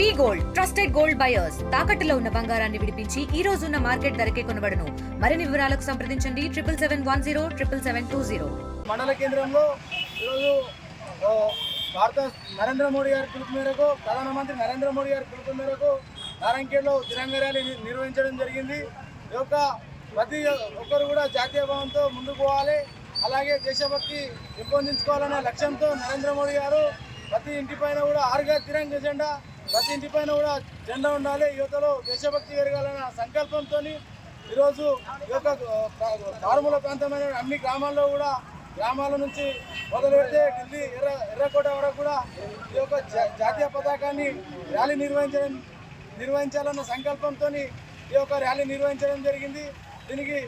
We gold trusted gold buyers. తాకట్టులో ఉన్న బంగారాన్ని విడిపించి ఈ రోజు ఉన్న మార్కెట్ ధరకే కొనబడను. మరిన్ని వివరాలకు సంప్రదించండి. Triple seven one zero triple seven two zero. మండల కేంద్రంలో ఈరోజు భారత నరేంద్ర మోడీ గారి పిలుపు మేరకు ప్రధానమంత్రి నరేంద్ర మోడీ గారి పిలుపు మేరకు నారాయణఖేడ్లో తిరంగ ర్యాలీ నిర్వహించడం జరిగింది. ఈ యొక్క ప్రతి ఒక్కరు కూడా జాతీయ భావంతో ముందుకు పోవాలి. అలాగే దేశభక్తి పెంపొందించుకోవాలనే లక్ష్యంతో నరేంద్ర మోడీ గారు ప్రతి ఇంటిపైన కూడా ఆరుగా తిరంగ జెండా ప్రతి ఇంటి పైన కూడా జెండా ఉండాలి. యువతలో దేశభక్తి పెరగాలన్న సంకల్పంతో ఈరోజు ఈ యొక్క ఆ, మారుమూల ప్రాంతమైన అన్ని గ్రామాల్లో కూడా గ్రామాల నుంచి మొదలు పెడితే ఢిల్లీ ఎర్ర ఎర్రకోట వరకు కూడా ఈ యొక్క జా- జాతీయ పతాకాన్ని ర్యాలీ నిర్వహించడం నిర్వహించాలన్న సంకల్పంతో ఈ యొక్క ర్యాలీ నిర్వహించడం జరిగింది. దీనికి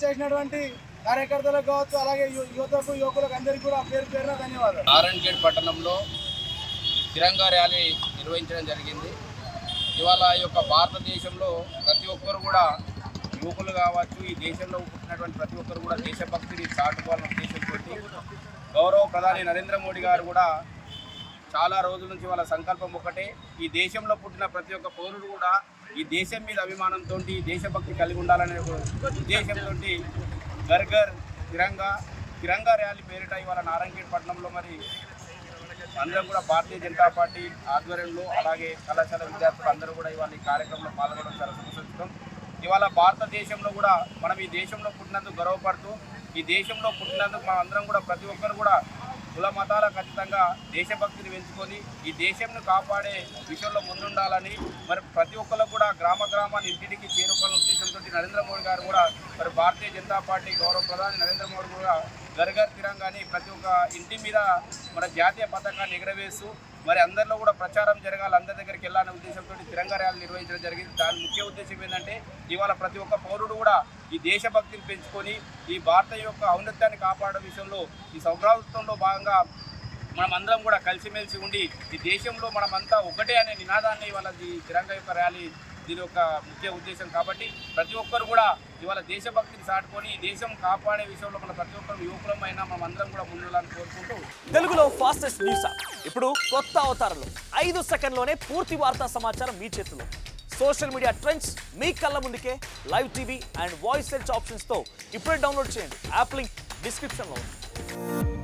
చేసినటువంటి కార్యకర్తలకు కావచ్చు అలాగే యువతకు యువకులకు అందరికీ కూడా పేరు పేరున ధన్యవాదాలు. నారాయణగేట్ పట్టణంలో తిరంగా ర్యాలీ నిర్వహించడం జరిగింది. ఇవాళ ఈ యొక్క భారతదేశంలో ప్రతి ఒక్కరు కూడా యువకులు కావచ్చు ఈ దేశంలో పుట్టినటువంటి ప్రతి ఒక్కరు కూడా దేశభక్తిని చాటుకోవాలన్న ఉద్దేశంతో గౌరవ ప్రధాని నరేంద్ర మోడీ గారు కూడా చాలా రోజుల నుంచి వాళ్ళ సంకల్పం ఒకటే. ఈ దేశంలో పుట్టిన ప్రతి ఒక్క పౌరుడు కూడా ఈ దేశం మీద అభిమానంతో ఈ దేశభక్తి కలిగి ఉండాలనే ఉద్దేశంతో గర్గర్ తిరంగా తిరంగా ర్యాలీ పేరిట ఇవాళ నారాయణగేట్ పట్టణంలో మరి అందరం కూడా భారతీయ జనతా పార్టీ ఆధ్వర్యంలో అలాగే కళాశాల విద్యార్థులు అందరూ కూడా ఇవాళ ఈ కార్యక్రమంలో పాల్గొనడం చాలా సంతోషిస్తాం ఇవాళ భారతదేశంలో కూడా మనం ఈ దేశంలో పుట్టినందుకు గర్వపడుతూ ఈ దేశంలో పుట్టినందుకు మనం అందరం కూడా ప్రతి ఒక్కరు కూడా కుల మతాల ఖచ్చితంగా దేశభక్తిని పెంచుకొని ఈ దేశంను కాపాడే విషయంలో ముందుండాలని మరి ప్రతి ఒక్కరు కూడా గ్రామ గ్రామాన్ని ఇంటికి చేరుకోవాలనే ఉద్దేశంతో నరేంద్ర మోడీ గారు కూడా మరి భారతీయ జనతా పార్టీ గౌరవ ప్రధాని నరేంద్ర మోడీ కూడా గర్గర్ తిరంగాని ప్రతి ఒక్క ఇంటి మీద మన జాతీయ పథకాన్ని ఎగరవేస్తూ మరి అందరిలో కూడా ప్రచారం జరగాలి అందరి దగ్గరికి వెళ్ళాలనే ఉద్దేశంతో తిరంగా ర్యాలీ నిర్వహించడం జరిగింది. దాని ముఖ్య ఉద్దేశం ఏంటంటే ఇవాళ ప్రతి ఒక్క పౌరుడు కూడా ఈ దేశభక్తిని పెంచుకొని ఈ భారత యొక్క ఔన్నత్యాన్ని కాపాడడం విషయంలో ఈ సౌభ్రాతత్వంలో భాగంగా మనమందరం కూడా కలిసిమెలిసి ఉండి ఈ దేశంలో మనమంతా ఒకటే అనే నినాదాన్ని ఇవాళ ఈ తిరంగా యొక్క ర్యాలీ దీని యొక్క ముఖ్య ఉద్దేశం కాబట్టి ప్రతి ఒక్కరు కూడా ఇవాళ దేశభక్తిని సాటుకొని దేశం కాపాడే విషయంలో మన ప్రతి ఒక్కరు యువకులమైనా మనం అందరం కూడా ముందులని కోరుకుంటూ తెలుగులో ఫాస్టెస్ట్ న్యూస్? ఇప్పుడు కొత్త అవతారంలో. ఐదు సెకండ్లోనే పూర్తి వార్తా సమాచారం మీ చేతిలో. సోషల్ మీడియా ట్రెండ్స్ మీ కళ్ళ ముందుకే live TV and voice search ఆప్షన్స్తో ఇప్పుడే డౌన్లోడ్ చేయండి. యాప్ లింక్ డిస్క్రిప్షన్లో ఉంది.